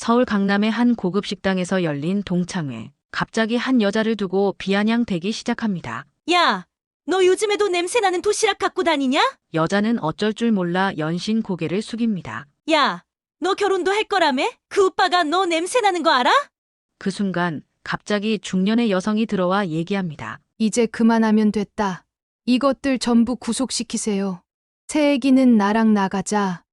서울 강남의 한 고급 식당에서 열린 동창회. 갑자기 한 여자를 두고 비아냥대기 시작합니다. 야, 너 요즘에도 냄새나는 도시락 갖고 다니냐? 여자는 어쩔 줄 몰라 연신 고개를 숙입니다. 야, 너 결혼도 할 거라며? 그 오빠가 너 냄새나는 거 알아? 그 순간 갑자기 중년의 여성이 들어와 얘기합니다. 이제 그만하면 됐다. 이것들 전부 구속시키세요. 새애기는 나랑 나가자.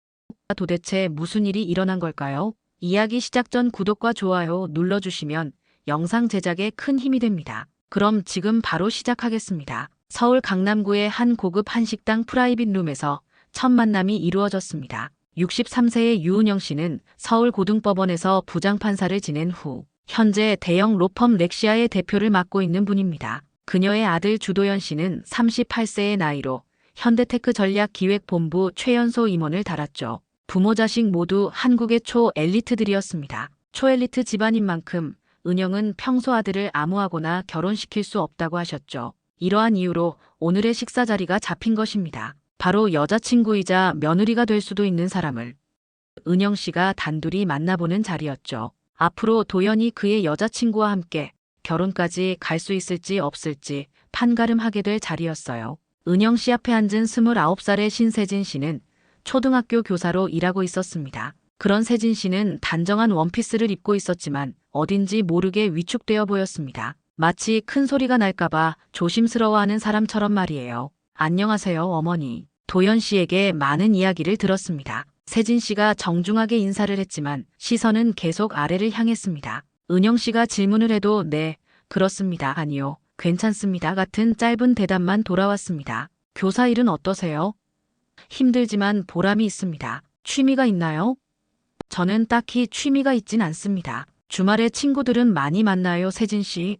도대체 무슨 일이 일어난 걸까요? 이야기 시작 전 구독과 좋아요 눌러주시면 영상 제작에 큰 힘이 됩니다. 그럼 지금 바로 시작하겠습니다. 서울 강남구의 한 고급 한식당 프라이빗 룸에서 첫 만남이 이루어졌습니다. 63세의 유은영 씨는 서울 고등법원에서 부장판사를 지낸 후 현재 대형 로펌 렉시아의 대표를 맡고 있는 분입니다. 그녀의 아들 주도연 씨는 38세의 나이로 현대테크 전략기획본부 최연소 임원을 달았죠. 부모 자식 모두 한국의 초 엘리트들이었습니다. 초엘리트 집안인 만큼 은영은 평소 아들을 암호하거나 결혼시킬 수 없다고 하셨죠. 이러한 이유로 오늘의 식사 자리가 잡힌 것입니다. 바로 여자친구이자 며느리가 될 수도 있는 사람을 은영 씨가 단둘이 만나보는 자리였죠. 앞으로 도연이 그의 여자친구와 함께 결혼까지 갈 수 있을지 없을지 판가름하게 될 자리였어요. 은영 씨 앞에 앉은 29살의 신세진 씨는 초등학교 교사로 일하고 있었습니다. 그런 세진 씨는 단정한 원피스를 입고 있었지만 어딘지 모르게 위축되어 보였습니다. 마치 큰 소리가 날까봐 조심스러워하는 사람처럼 말이에요. 안녕하세요, 어머니. 도연 씨에게 많은 이야기를 들었습니다. 세진 씨가 정중하게 인사를 했지만 시선은 계속 아래를 향했습니다. 은영 씨가 질문을 해도 네, 그렇습니다. 아니요, 괜찮습니다. 같은 짧은 대답만 돌아왔습니다. 교사 일은 어떠세요? 힘들지만 보람이 있습니다. 취미가 있나요? 저는 딱히 취미가 있진 않습니다. 주말에 친구들은 많이 만나요, 세진 씨.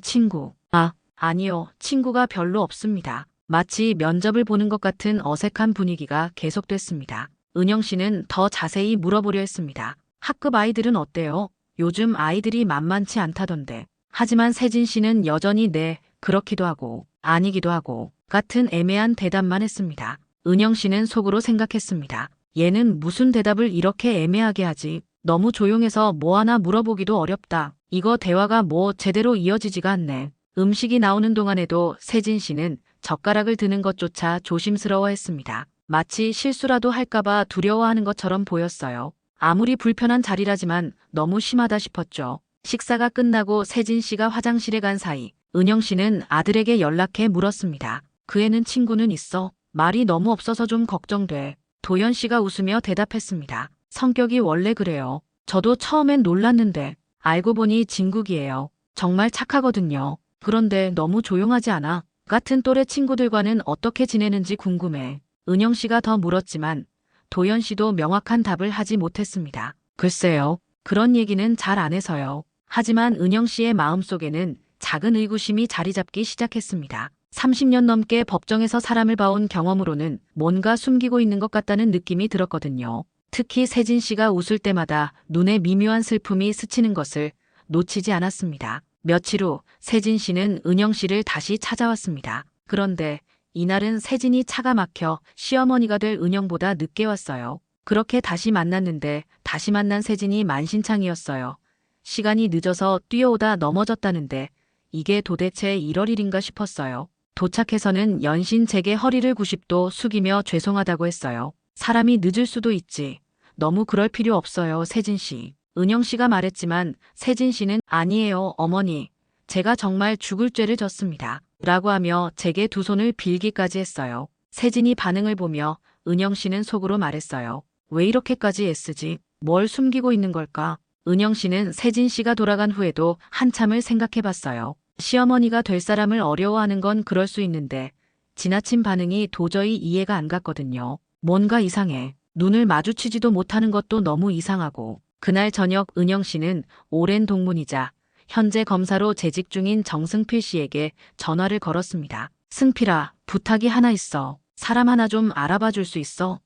친구. 아, 아니요. 친구가 별로 없습니다. 마치 면접을 보는 것 같은 어색한 분위기가 계속됐습니다. 은영 씨는 더 자세히 물어보려 했습니다. 학급 아이들은 어때요? 요즘 아이들이 만만치 않다던데. 하지만 세진 씨는 여전히 네, 그렇기도 하고, 아니기도 하고, 같은 애매한 대답만 했습니다. 은영 씨는 속으로 생각했습니다. 얘는 무슨 대답을 이렇게 애매하게 하지? 너무 조용해서 뭐 하나 물어보기도 어렵다. 이거 대화가 뭐 제대로 이어지지가 않네. 음식이 나오는 동안에도 세진 씨는 젓가락을 드는 것조차 조심스러워했습니다. 마치 실수라도 할까봐 두려워하는 것처럼 보였어요. 아무리 불편한 자리라지만 너무 심하다 싶었죠. 식사가 끝나고 세진 씨가 화장실에 간 사이 은영 씨는 아들에게 연락해 물었습니다. 그 애는 친구는 있어. 말이 너무 없어서 좀 걱정돼. 도연 씨가 웃으며 대답했습니다. 성격이 원래 그래요. 저도 처음엔 놀랐는데 알고 보니 진국이에요. 정말 착하거든요. 그런데 너무 조용하지 않아. 같은 또래 친구들과는 어떻게 지내는지 궁금해. 은영 씨가 더 물었지만 도연 씨도 명확한 답을 하지 못했습니다. 글쎄요. 그런 얘기는 잘 안 해서요. 하지만 은영 씨의 마음속에는 작은 의구심이 자리 잡기 시작했습니다. 30년 넘게 법정에서 사람을 봐온 경험으로는 뭔가 숨기고 있는 것 같다는 느낌이 들었거든요. 특히 세진 씨가 웃을 때마다 눈에 미묘한 슬픔이 스치는 것을 놓치지 않았습니다. 며칠 후 세진 씨는 은영 씨를 다시 찾아왔습니다. 그런데 이날은 세진이 차가 막혀 시어머니가 될 은영보다 늦게 왔어요. 그렇게 다시 만났는데 다시 만난 세진이 만신창이었어요. 시간이 늦어서 뛰어오다 넘어졌다는데 이게 도대체 이럴 일인가 싶었어요. 도착해서는 연신 제게 허리를 90도 숙이며 죄송하다고 했어요. 사람이 늦을 수도 있지. 너무 그럴 필요 없어요, 세진 씨. 은영 씨가 말했지만 세진 씨는 아니에요, 어머니. 제가 정말 죽을 죄를 졌습니다. 라고 하며 제게 두 손을 빌기까지 했어요. 세진이 반응을 보며 은영 씨는 속으로 말했어요. 왜 이렇게까지 애쓰지? 뭘 숨기고 있는 걸까? 은영 씨는 세진 씨가 돌아간 후에도 한참을 생각해 봤어요. 시어머니가 될 사람을 어려워하는 건 그럴 수 있는데 지나친 반응이 도저히 이해가 안 갔거든요. 뭔가 이상해. 눈을 마주치지도 못하는 것도 너무 이상하고 그날 저녁 은영 씨는 오랜 동문이자 현재 검사로 재직 중인 정승필 씨에게 전화를 걸었습니다. 승필아, 부탁이 하나 있어. 사람 하나 좀 알아봐 줄 수 있어?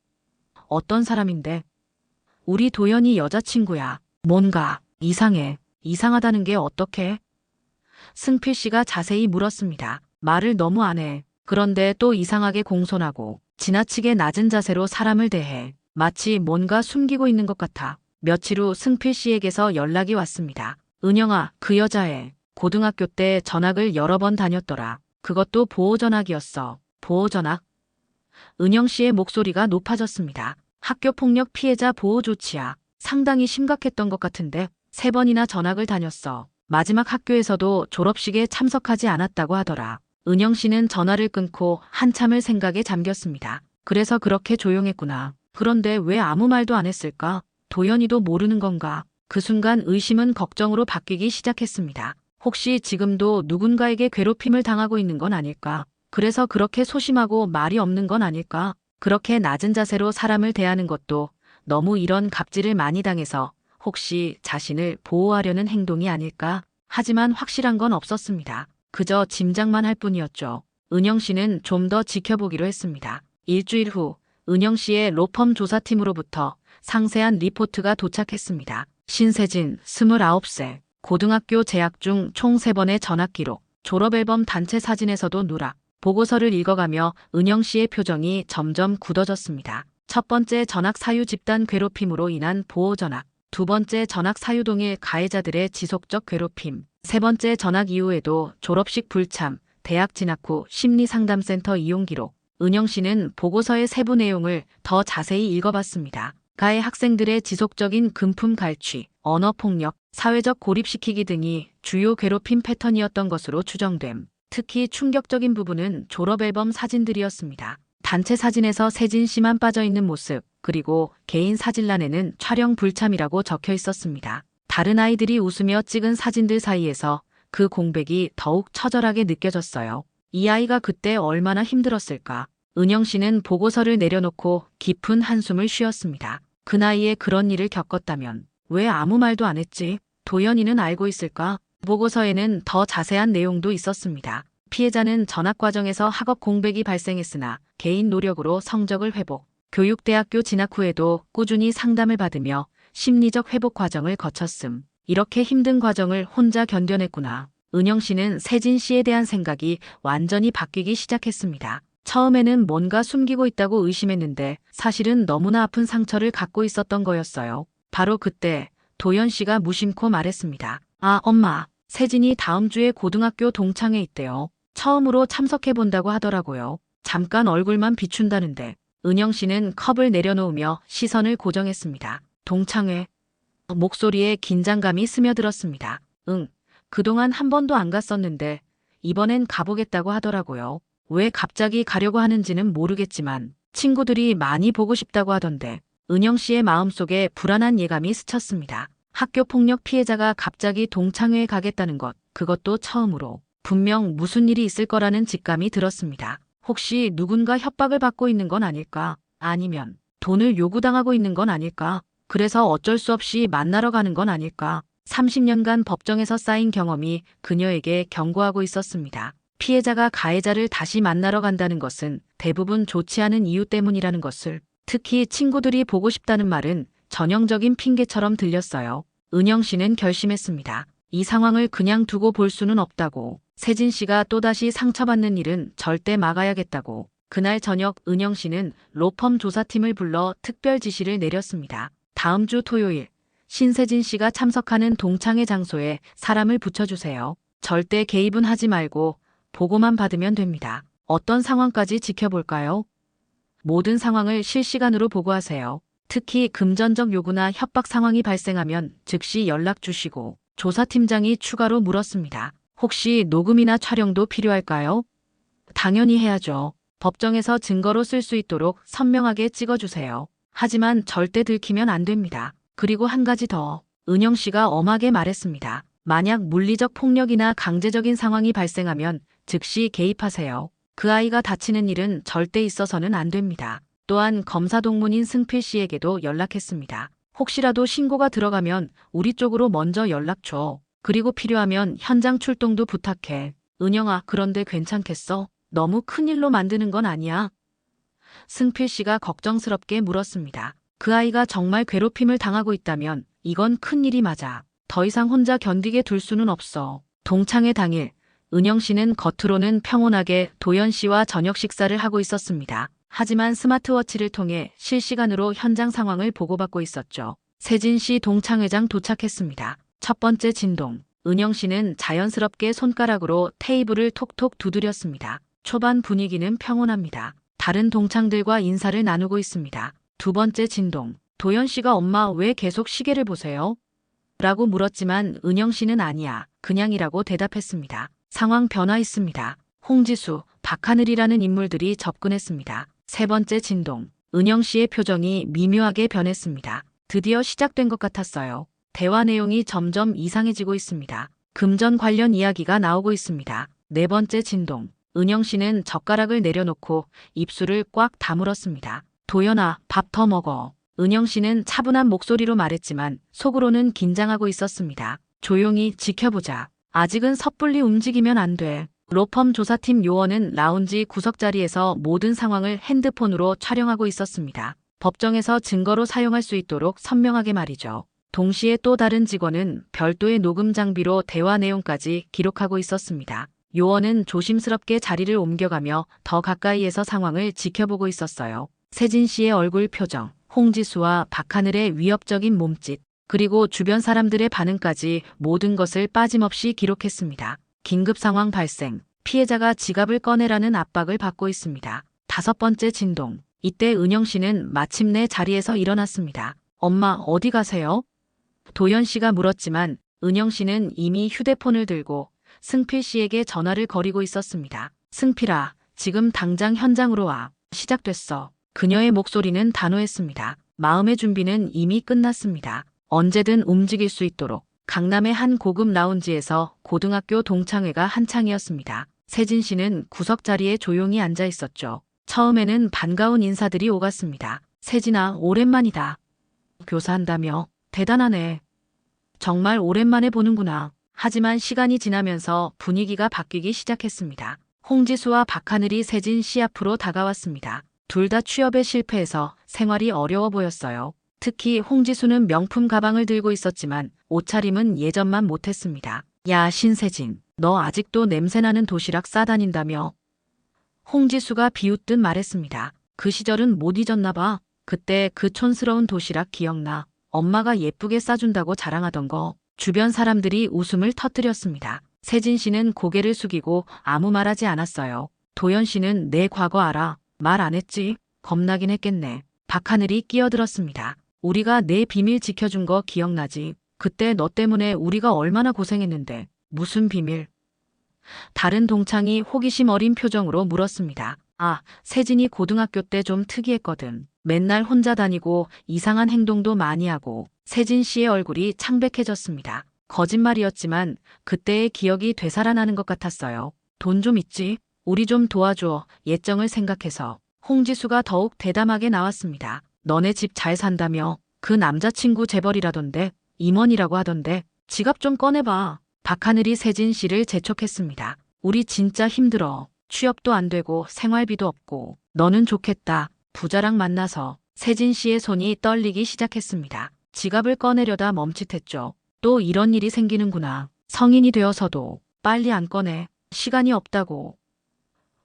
어떤 사람인데? 우리 도연이 여자친구야. 뭔가 이상해. 이상하다는 게 어떻게? 승필 씨가 자세히 물었습니다. 말을 너무 안 해. 그런데 또 이상하게 공손하고 지나치게 낮은 자세로 사람을 대해 마치 뭔가 숨기고 있는 것 같아. 며칠 후 승필 씨에게서 연락이 왔습니다. 은영아, 그 여자애. 고등학교 때 전학을 여러 번 다녔더라. 그것도 보호전학이었어. 보호전학? 은영 씨의 목소리가 높아졌습니다. 학교 폭력 피해자 보호 조치야. 상당히 심각했던 것 같은데 세 번이나 전학을 다녔어. 마지막 학교에서도 졸업식에 참석하지 않았다고 하더라. 은영 씨는 전화를 끊고 한참을 생각에 잠겼습니다. 그래서 그렇게 조용했구나. 그런데 왜 아무 말도 안 했을까? 도연이도 모르는 건가? 그 순간 의심은 걱정으로 바뀌기 시작했습니다. 혹시 지금도 누군가에게 괴롭힘을 당하고 있는 건 아닐까? 그래서 그렇게 소심하고 말이 없는 건 아닐까? 그렇게 낮은 자세로 사람을 대하는 것도 너무 이런 갑질을 많이 당해서 혹시 자신을 보호하려는 행동이 아닐까? 하지만 확실한 건 없었습니다. 그저 짐작만 할 뿐이었죠. 은영 씨는 좀 더 지켜보기로 했습니다. 일주일 후 은영 씨의 로펌 조사팀으로부터 상세한 리포트가 도착했습니다. 신세진, 29세, 고등학교 재학 중 총 3번의 전학 기록, 졸업앨범 단체 사진에서도 누락, 보고서를 읽어가며 은영 씨의 표정이 점점 굳어졌습니다. 첫 번째 전학 사유 집단 괴롭힘으로 인한 보호 전학, 두 번째 전학 사유 동일 가해자들의 지속적 괴롭힘, 세 번째 전학 이후에도 졸업식 불참, 대학 진학 후 심리상담센터 이용 기록, 은영 씨는 보고서의 세부 내용을 더 자세히 읽어봤습니다. 가해 학생들의 지속적인 금품 갈취, 언어 폭력, 사회적 고립시키기 등이 주요 괴롭힘 패턴이었던 것으로 추정됨. 특히 충격적인 부분은 졸업앨범 사진들이었습니다. 단체 사진에서 세진 씨만 빠져 있는 모습, 그리고 개인 사진란에는 촬영 불참이라고 적혀 있었습니다. 다른 아이들이 웃으며 찍은 사진들 사이에서 그 공백이 더욱 처절하게 느껴졌어요. 이 아이가 그때 얼마나 힘들었을까. 은영 씨는 보고서를 내려놓고 깊은 한숨을 쉬었습니다. 그 나이에 그런 일을 겪었다면 왜 아무 말도 안 했지? 도연이는 알고 있을까? 보고서에는 더 자세한 내용도 있었습니다. 피해자는 전학 과정에서 학업 공백이 발생했으나 개인 노력으로 성적을 회복, 교육대학교 진학 후에도 꾸준히 상담을 받으며 심리적 회복 과정을 거쳤음. 이렇게 힘든 과정을 혼자 견뎌냈구나. 은영 씨는 세진 씨에 대한 생각이 완전히 바뀌기 시작했습니다. 처음에는 뭔가 숨기고 있다고 의심했는데 사실은 너무나 아픈 상처를 갖고 있었던 거였어요. 바로 그때 도연 씨가 무심코 말했습니다. 아, 엄마. 세진이 다음 주에 고등학교 동창회 있대요. 처음으로 참석해 본다고 하더라고요. 잠깐 얼굴만 비춘다는데 은영 씨는 컵을 내려놓으며 시선을 고정했습니다. 동창회. 목소리에 긴장감이 스며들었습니다. 응. 그동안 한 번도 안 갔었는데 이번엔 가보겠다고 하더라고요. 왜 갑자기 가려고 하는지는 모르겠지만 친구들이 많이 보고 싶다고 하던데 은영 씨의 마음속에 불안한 예감이 스쳤습니다. 학교 폭력 피해자가 갑자기 동창회에 가겠다는 것, 그것도 처음으로 분명 무슨 일이 있을 거라는 직감이 들었습니다. 혹시 누군가 협박을 받고 있는 건 아닐까? 아니면 돈을 요구당하고 있는 건 아닐까? 그래서 어쩔 수 없이 만나러 가는 건 아닐까? 30년간 법정에서 쌓인 경험이 그녀에게 경고하고 있었습니다. 피해자가 가해자를 다시 만나러 간다는 것은 대부분 좋지 않은 이유 때문이라는 것을 특히 친구들이 보고 싶다는 말은 전형적인 핑계처럼 들렸어요. 은영 씨는 결심했습니다. 이 상황을 그냥 두고 볼 수는 없다고. 세진 씨가 또다시 상처받는 일은 절대 막아야겠다고. 그날 저녁 은영 씨는 로펌 조사팀을 불러 특별 지시를 내렸습니다. 다음 주 토요일 신세진 씨가 참석하는 동창회 장소에 사람을 붙여주세요. 절대 개입은 하지 말고 보고만 받으면 됩니다. 어떤 상황까지 지켜볼까요? 모든 상황을 실시간으로 보고하세요. 특히 금전적 요구나 협박 상황이 발생하면 즉시 연락 주시고 조사팀장이 추가로 물었습니다. 혹시 녹음이나 촬영도 필요할까요? 당연히 해야죠. 법정에서 증거로 쓸 수 있도록 선명하게 찍어주세요. 하지만 절대 들키면 안 됩니다. 그리고 한 가지 더. 은영 씨가 엄하게 말했습니다. 만약 물리적 폭력이나 강제적인 상황이 발생하면 즉시 개입하세요. 그 아이가 다치는 일은 절대 있어서는 안 됩니다. 또한 검사 동문인 승필 씨에게도 연락했습니다. 혹시라도 신고가 들어가면 우리 쪽으로 먼저 연락 줘. 그리고 필요하면 현장 출동도 부탁해. 은영아, 그런데 괜찮겠어? 너무 큰일로 만드는 건 아니야? 승필 씨가 걱정스럽게 물었습니다. 그 아이가 정말 괴롭힘을 당하고 있다면 이건 큰일이 맞아. 더 이상 혼자 견디게 둘 수는 없어. 동창회 당일, 은영 씨는 겉으로는 평온하게 도연 씨와 저녁 식사를 하고 있었습니다. 하지만 스마트워치를 통해 실시간으로 현장 상황을 보고받고 있었죠. 세진 씨 동창회장 도착했습니다. 첫 번째 진동. 은영 씨는 자연스럽게 손가락으로 테이블을 톡톡 두드렸습니다. 초반 분위기는 평온합니다. 다른 동창들과 인사를 나누고 있습니다. 두 번째 진동. 도연 씨가 엄마 왜 계속 시계를 보세요? 라고 물었지만 은영 씨는 아니야. 그냥이라고 대답했습니다. 상황 변화 있습니다. 홍지수, 박하늘이라는 인물들이 접근했습니다. 세 번째 진동. 은영 씨의 표정이 미묘하게 변했습니다. 드디어 시작된 것 같았어요. 대화 내용이 점점 이상해지고 있습니다. 금전 관련 이야기가 나오고 있습니다. 네 번째 진동. 은영 씨는 젓가락을 내려놓고 입술을 꽉 다물었습니다. 도연아, 밥 더 먹어. 은영 씨는 차분한 목소리로 말했지만 속으로는 긴장하고 있었습니다. 조용히 지켜보자. 아직은 섣불리 움직이면 안 돼. 로펌 조사팀 요원은 라운지 구석자리에서 모든 상황을 핸드폰으로 촬영하고 있었습니다. 법정에서 증거로 사용할 수 있도록 선명하게 말이죠. 동시에 또 다른 직원은 별도의 녹음 장비로 대화 내용까지 기록하고 있었습니다. 요원은 조심스럽게 자리를 옮겨가며 더 가까이에서 상황을 지켜보고 있었어요. 세진 씨의 얼굴 표정, 홍지수와 박하늘의 위협적인 몸짓, 그리고 주변 사람들의 반응까지 모든 것을 빠짐없이 기록했습니다. 긴급 상황 발생, 피해자가 지갑을 꺼내라는 압박을 받고 있습니다. 다섯 번째 진동, 이때 은영 씨는 마침내 자리에서 일어났습니다. 엄마, 어디 가세요? 도연 씨가 물었지만 은영 씨는 이미 휴대폰을 들고 승필 씨에게 전화를 거리고 있었습니다. 승필아, 지금 당장 현장으로 와. 시작됐어. 그녀의 목소리는 단호했습니다. 마음의 준비는 이미 끝났습니다. 언제든 움직일 수 있도록. 강남의 한 고급 라운지에서 고등학교 동창회가 한창이었습니다. 세진 씨는 구석 자리에 조용히 앉아 있었죠. 처음에는 반가운 인사들이 오갔습니다. 세진아, 오랜만이다. 교사한다며. 대단하네. 정말 오랜만에 보는구나. 하지만 시간이 지나면서 분위기가 바뀌기 시작했습니다. 홍지수와 박하늘이 세진 씨 앞으로 다가왔습니다. 둘 다 취업에 실패해서 생활이 어려워 보였어요. 특히 홍지수는 명품 가방을 들고 있었지만 옷차림은 예전만 못했습니다. 야, 신세진. 너 아직도 냄새나는 도시락 싸다닌다며. 홍지수가 비웃듯 말했습니다. 그 시절은 못 잊었나 봐. 그때 그 촌스러운 도시락 기억나. 엄마가 예쁘게 싸준다고 자랑하던 거. 주변 사람들이 웃음을 터뜨렸습니다. 세진 씨는 고개를 숙이고 아무 말하지 않았어요. 도연 씨는 내 과거 알아. 말 안 했지? 겁나긴 했겠네. 박하늘이 끼어들었습니다. 우리가 내 비밀 지켜준 거 기억나지? 그때 너 때문에 우리가 얼마나 고생했는데. 무슨 비밀? 다른 동창이 호기심 어린 표정으로 물었습니다. 아, 세진이 고등학교 때 좀 특이했거든. 맨날 혼자 다니고 이상한 행동도 많이 하고 세진 씨의 얼굴이 창백해졌습니다. 거짓말이었지만 그때의 기억이 되살아나는 것 같았어요. 돈 좀 있지? 우리 좀 도와줘. 예정을 생각해서. 홍지수가 더욱 대담하게 나왔습니다. 너네 집 잘 산다며. 그 남자친구 재벌이라던데. 임원이라고 하던데. 지갑 좀 꺼내봐. 박하늘이 세진 씨를 재촉했습니다. 우리 진짜 힘들어. 취업도 안 되고 생활비도 없고. 너는 좋겠다. 부자랑 만나서. 세진 씨의 손이 떨리기 시작했습니다. 지갑을 꺼내려다 멈칫했죠. 또 이런 일이 생기는구나. 성인이 되어서도 빨리 안 꺼내. 시간이 없다고.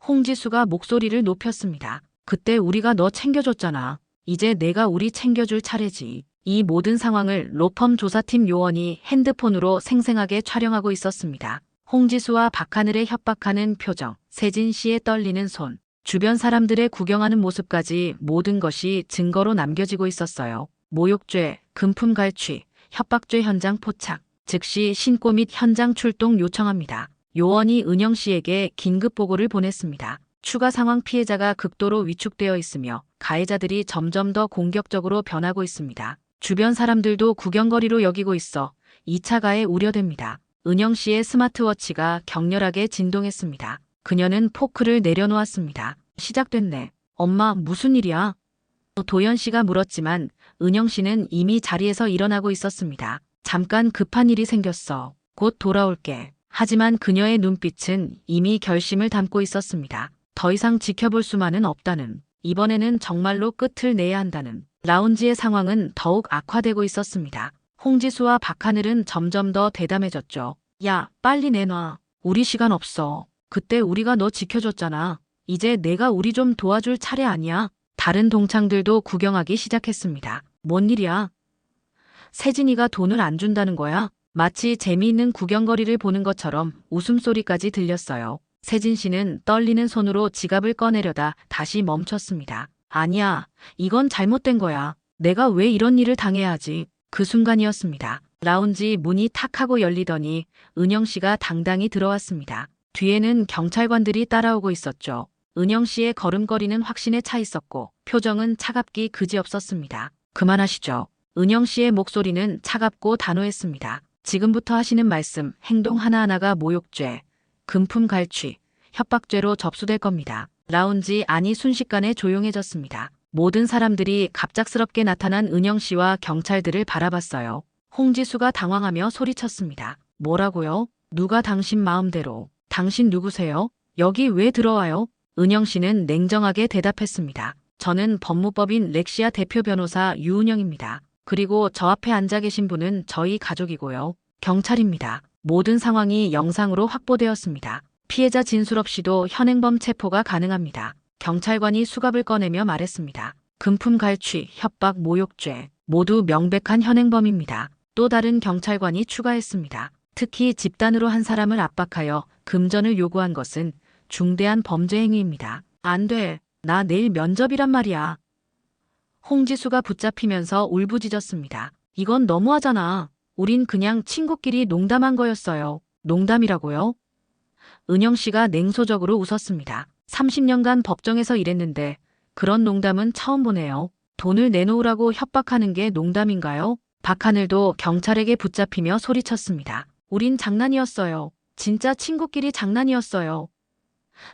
홍지수가 목소리를 높였습니다. 그때 우리가 너 챙겨줬잖아. 이제 내가 우리 챙겨줄 차례지. 이 모든 상황을 로펌 조사팀 요원이 핸드폰으로 생생하게 촬영하고 있었습니다. 홍지수와 박하늘의 협박하는 표정, 세진 씨의 떨리는 손, 주변 사람들의 구경하는 모습까지 모든 것이 증거로 남겨지고 있었어요. 모욕죄, 금품 갈취, 협박죄 현장 포착, 즉시 신고 및 현장 출동 요청합니다. 요원이 은영 씨에게 긴급 보고를 보냈습니다. 추가 상황 피해자가 극도로 위축되어 있으며 가해자들이 점점 더 공격적으로 변하고 있습니다. 주변 사람들도 구경거리로 여기고 있어 2차 가해 우려됩니다. 은영 씨의 스마트워치가 격렬하게 진동했습니다. 그녀는 포크를 내려놓았습니다. 시작됐네. 엄마, 무슨 일이야? 도연 씨가 물었지만 은영 씨는 이미 자리에서 일어나고 있었습니다. 잠깐 급한 일이 생겼어. 곧 돌아올게. 하지만 그녀의 눈빛은 이미 결심을 담고 있었습니다. 더 이상 지켜볼 수만은 없다는. 이번에는 정말로 끝을 내야 한다는. 라운지의 상황은 더욱 악화되고 있었습니다. 홍지수와 박하늘은 점점 더 대담해졌죠. 야, 빨리 내놔. 우리 시간 없어. 그때 우리가 너 지켜줬잖아. 이제 내가 우리 좀 도와줄 차례 아니야? 다른 동창들도 구경하기 시작했습니다. 뭔 일이야? 세진이가 돈을 안 준다는 거야? 마치 재미있는 구경거리를 보는 것처럼 웃음소리까지 들렸어요. 세진 씨는 떨리는 손으로 지갑을 꺼내려다 다시 멈췄습니다. 아니야, 이건 잘못된 거야. 내가 왜 이런 일을 당해야 하지? 그 순간이었습니다. 라운지 문이 탁 하고 열리더니 은영 씨가 당당히 들어왔습니다. 뒤에는 경찰관들이 따라오고 있었죠. 은영 씨의 걸음걸이는 확신에 차 있었고 표정은 차갑기 그지없었습니다. 그만하시죠. 은영 씨의 목소리는 차갑고 단호했습니다. 지금부터 하시는 말씀, 행동 하나하나가 모욕죄, 금품 갈취, 협박죄로 접수될 겁니다. 라운지 안이 순식간에 조용해졌습니다. 모든 사람들이 갑작스럽게 나타난 은영 씨와 경찰들을 바라봤어요. 홍지수가 당황하며 소리쳤습니다. 뭐라고요? 누가 당신 마음대로. 당신 누구세요? 여기 왜 들어와요? 은영 씨는 냉정하게 대답했습니다. 저는 법무법인 렉시아 대표 변호사 유은영입니다. 그리고 저 앞에 앉아 계신 분은 저희 가족이고요. 경찰입니다. 모든 상황이 영상으로 확보되었습니다. 피해자 진술 없이도 현행범 체포가 가능합니다. 경찰관이 수갑을 꺼내며 말했습니다. 금품 갈취, 협박, 모욕죄 모두 명백한 현행범입니다. 또 다른 경찰관이 추가했습니다. 특히 집단으로 한 사람을 압박하여 금전을 요구한 것은 중대한 범죄 행위입니다. 안 돼. 나 내일 면접이란 말이야. 홍지수가 붙잡히면서 울부짖었습니다. 이건 너무하잖아. 우린 그냥 친구끼리 농담한 거였어요. 농담이라고요? 은영 씨가 냉소적으로 웃었습니다. 30년간 법정에서 일했는데 그런 농담은 처음 보네요. 돈을 내놓으라고 협박하는 게 농담인가요? 박하늘도 경찰에게 붙잡히며 소리쳤습니다. 우린 장난이었어요. 진짜 친구끼리 장난이었어요.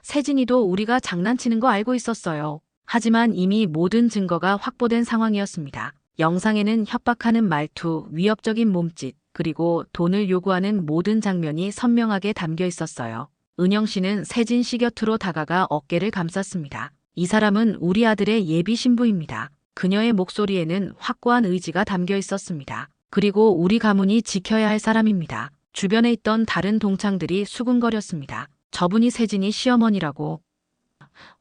세진이도 우리가 장난치는 거 알고 있었어요. 하지만 이미 모든 증거가 확보된 상황이었습니다. 영상에는 협박하는 말투, 위협적인 몸짓, 그리고 돈을 요구하는 모든 장면이 선명하게 담겨 있었어요. 은영 씨는 세진 씨 곁으로 다가가 어깨를 감쌌습니다. 이 사람은 우리 아들의 예비 신부입니다. 그녀의 목소리에는 확고한 의지가 담겨 있었습니다. 그리고 우리 가문이 지켜야 할 사람입니다. 주변에 있던 다른 동창들이 수군거렸습니다. 저분이 세진이 시어머니라고.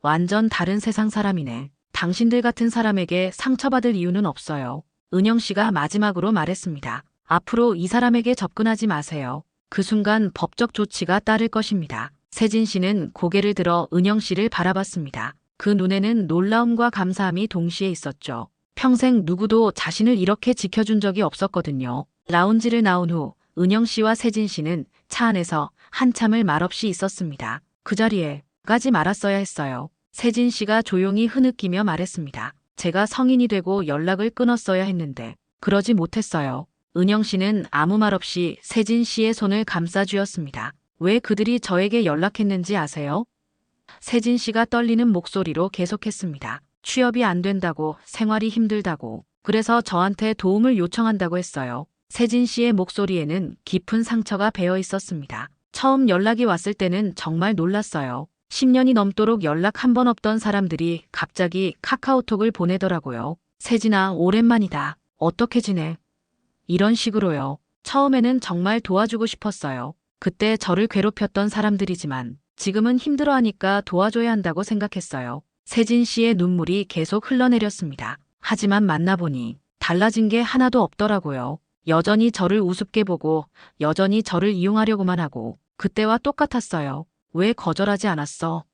완전 다른 세상 사람이네. 당신들 같은 사람에게 상처받을 이유는 없어요. 은영 씨가 마지막으로 말했습니다. 앞으로 이 사람에게 접근하지 마세요. 그 순간 법적 조치가 따를 것입니다. 세진 씨는 고개를 들어 은영 씨를 바라봤습니다. 그 눈에는 놀라움과 감사함이 동시에 있었죠. 평생 누구도 자신을 이렇게 지켜준 적이 없었거든요. 라운지를 나온 후 은영 씨와 세진 씨는 차 안에서 한참을 말없이 있었습니다. 그 자리에 가지 말았어야 했어요. 세진 씨가 조용히 흐느끼며 말했습니다. 제가 성인이 되고 연락을 끊었어야 했는데 그러지 못했어요. 은영 씨는 아무 말 없이 세진 씨의 손을 감싸주었습니다. 왜 그들이 저에게 연락했는지 아세요? 세진 씨가 떨리는 목소리로 계속했습니다. 취업이 안 된다고, 생활이 힘들다고, 그래서 저한테 도움을 요청한다고 했어요. 세진 씨의 목소리에는 깊은 상처가 배어 있었습니다. 처음 연락이 왔을 때는 정말 놀랐어요. 10년이 넘도록 연락 한 번 없던 사람들이 갑자기 카카오톡을 보내더라고요. 세진아, 오랜만이다. 어떻게 지내? 이런 식으로요. 처음에는 정말 도와주고 싶었어요. 그때 저를 괴롭혔던 사람들이지만 지금은 힘들어하니까 도와줘야 한다고 생각했어요. 세진 씨의 눈물이 계속 흘러내렸습니다. 하지만 만나보니 달라진 게 하나도 없더라고요. 여전히 저를 우습게 보고 여전히 저를 이용하려고만 하고 그때와 똑같았어요. 왜 거절하지 않았어?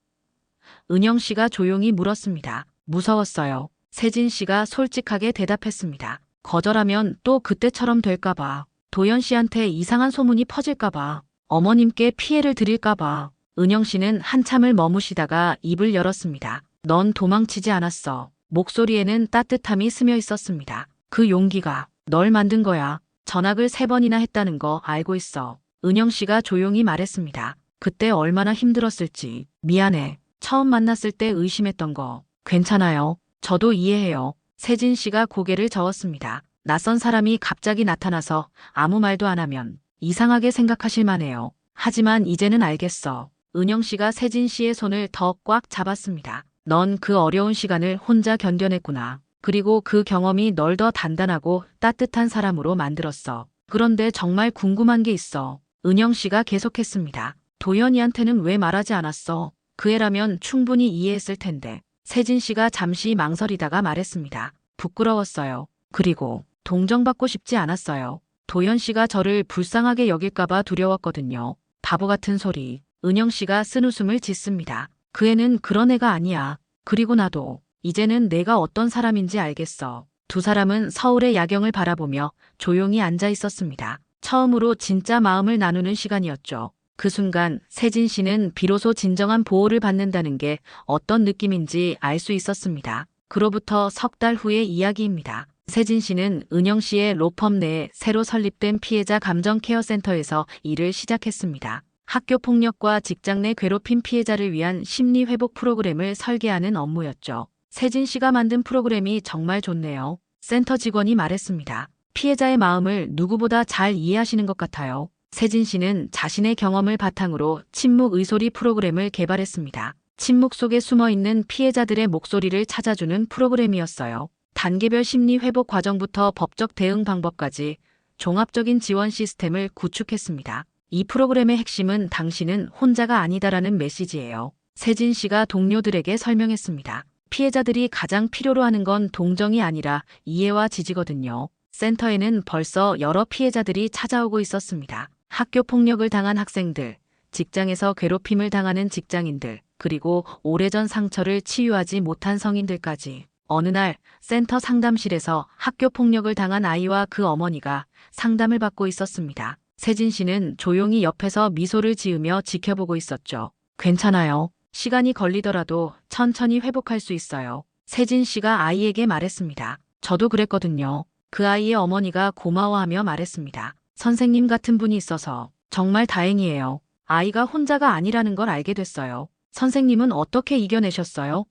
은영 씨가 조용히 물었습니다. 무서웠어요. 세진 씨가 솔직하게 대답했습니다. 거절하면 또 그때처럼 될까봐. 도연 씨한테 이상한 소문이 퍼질까봐. 어머님께 피해를 드릴까봐. 은영 씨는 한참을 머무시다가 입을 열었습니다. 넌 도망치지 않았어. 목소리에는 따뜻함이 스며 있었습니다. 그 용기가 널 만든 거야. 전학을 세 번이나 했다는 거 알고 있어. 은영 씨가 조용히 말했습니다. 그때 얼마나 힘들었을지. 미안해. 처음 만났을 때 의심했던 거. 괜찮아요. 저도 이해해요. 세진 씨가 고개를 저었습니다. 낯선 사람이 갑자기 나타나서 아무 말도 안 하면 이상하게 생각하실 만해요. 하지만 이제는 알겠어. 은영 씨가 세진 씨의 손을 더 꽉 잡았습니다. 넌 그 어려운 시간을 혼자 견뎌냈구나. 그리고 그 경험이 널 더 단단하고 따뜻한 사람으로 만들었어. 그런데 정말 궁금한 게 있어. 은영 씨가 계속했습니다. 도연이한테는 왜 말하지 않았어? 그 애라면 충분히 이해했을 텐데. 세진 씨가 잠시 망설이다가 말했습니다. 부끄러웠어요. 그리고 동정받고 싶지 않았어요. 도현 씨가 저를 불쌍하게 여길까봐 두려웠거든요. 바보 같은 소리. 은영 씨가 쓴 웃음을 짓습니다. 그 애는 그런 애가 아니야. 그리고 나도 이제는 내가 어떤 사람인지 알겠어. 두 사람은 서울의 야경을 바라보며 조용히 앉아 있었습니다. 처음으로 진짜 마음을 나누는 시간이었죠. 그 순간 세진 씨는 비로소 진정한 보호를 받는다는 게 어떤 느낌인지 알 수 있었습니다. 그로부터 석 달 후의 이야기입니다. 세진 씨는 은영 씨의 로펌 내에 새로 설립된 피해자 감정 케어 센터에서 일을 시작했습니다. 학교 폭력과 직장 내 괴롭힘 피해자를 위한 심리 회복 프로그램을 설계하는 업무였죠. 세진 씨가 만든 프로그램이 정말 좋네요. 센터 직원이 말했습니다. 피해자의 마음을 누구보다 잘 이해하시는 것 같아요. 세진 씨는 자신의 경험을 바탕으로 침묵 의소리 프로그램을 개발했습니다. 침묵 속에 숨어 있는 피해자들의 목소리를 찾아주는 프로그램이었어요. 단계별 심리 회복 과정부터 법적 대응 방법까지 종합적인 지원 시스템을 구축했습니다. 이 프로그램의 핵심은 당신은 혼자가 아니다라는 메시지예요. 세진 씨가 동료들에게 설명했습니다. 피해자들이 가장 필요로 하는 건 동정이 아니라 이해와 지지거든요. 센터에는 벌써 여러 피해자들이 찾아오고 있었습니다. 학교 폭력을 당한 학생들, 직장에서 괴롭힘을 당하는 직장인들, 그리고 오래전 상처를 치유하지 못한 성인들까지. 어느 날 센터 상담실에서 학교 폭력을 당한 아이와 그 어머니가 상담을 받고 있었습니다. 세진 씨는 조용히 옆에서 미소를 지으며 지켜보고 있었죠. 괜찮아요. 시간이 걸리더라도 천천히 회복할 수 있어요. 세진 씨가 아이에게 말했습니다. 저도 그랬거든요. 그 아이의 어머니가 고마워하며 말했습니다. 선생님 같은 분이 있어서 정말 다행이에요. 아이가 혼자가 아니라는 걸 알게 됐어요. 선생님은 어떻게 이겨내셨어요?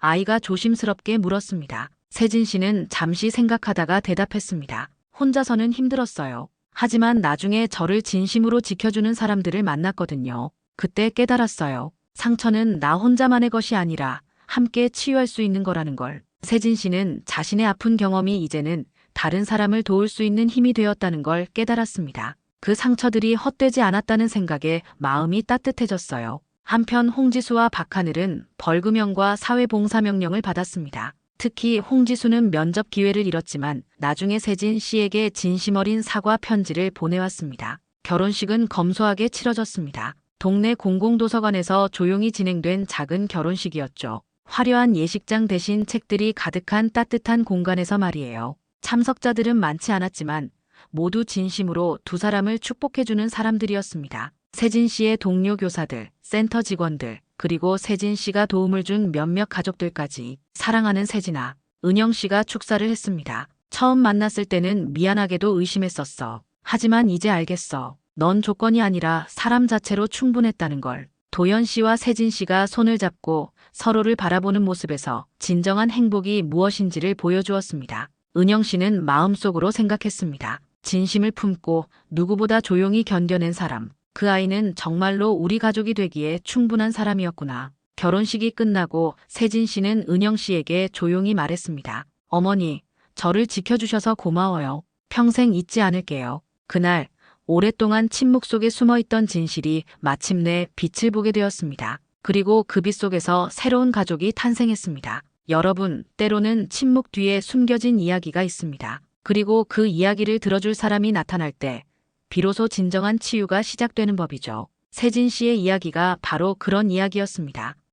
아이가 조심스럽게 물었습니다. 세진 씨는 잠시 생각하다가 대답했습니다. 혼자서는 힘들었어요. 하지만 나중에 저를 진심으로 지켜주는 사람들을 만났거든요. 그때 깨달았어요. 상처는 나 혼자만의 것이 아니라 함께 치유할 수 있는 거라는 걸. 세진 씨는 자신의 아픈 경험이 이제는 다른 사람을 도울 수 있는 힘이 되었다는 걸 깨달았습니다. 그 상처들이 헛되지 않았다는 생각에 마음이 따뜻해졌어요. 한편 홍지수와 박하늘은 벌금형과 사회봉사 명령을 받았습니다. 특히 홍지수는 면접 기회를 잃었지만 나중에 세진 씨에게 진심 어린 사과 편지를 보내왔습니다. 결혼식은 검소하게 치러졌습니다. 동네 공공도서관에서 조용히 진행된 작은 결혼식이었죠. 화려한 예식장 대신 책들이 가득한 따뜻한 공간에서 말이에요. 참석자들은 많지 않았지만 모두 진심으로 두 사람을 축복해주는 사람들이었습니다. 세진 씨의 동료 교사들, 센터 직원들, 그리고 세진 씨가 도움을 준 몇몇 가족들까지 사랑하는 세진아, 은영 씨가 축사를 했습니다. 처음 만났을 때는 미안하게도 의심했었어. 하지만 이제 알겠어. 넌 조건이 아니라 사람 자체로 충분했다는 걸. 도연 씨와 세진 씨가 손을 잡고 서로를 바라보는 모습에서 진정한 행복이 무엇인지를 보여주었습니다. 은영 씨는 마음속으로 생각했습니다. 진심을 품고 누구보다 조용히 견뎌낸 사람. 그 아이는 정말로 우리 가족이 되기에 충분한 사람이었구나. 결혼식이 끝나고 세진 씨는 은영 씨에게 조용히 말했습니다. 어머니, 저를 지켜주셔서 고마워요. 평생 잊지 않을게요. 그날 오랫동안 침묵 속에 숨어있던 진실이 마침내 빛을 보게 되었습니다. 그리고 그 빛 속에서 새로운 가족이 탄생했습니다. 여러분, 때로는 침묵 뒤에 숨겨진 이야기가 있습니다. 그리고 그 이야기를 들어줄 사람이 나타날 때 비로소 진정한 치유가 시작되는 법이죠. 세진 씨의 이야기가 바로 그런 이야기였습니다.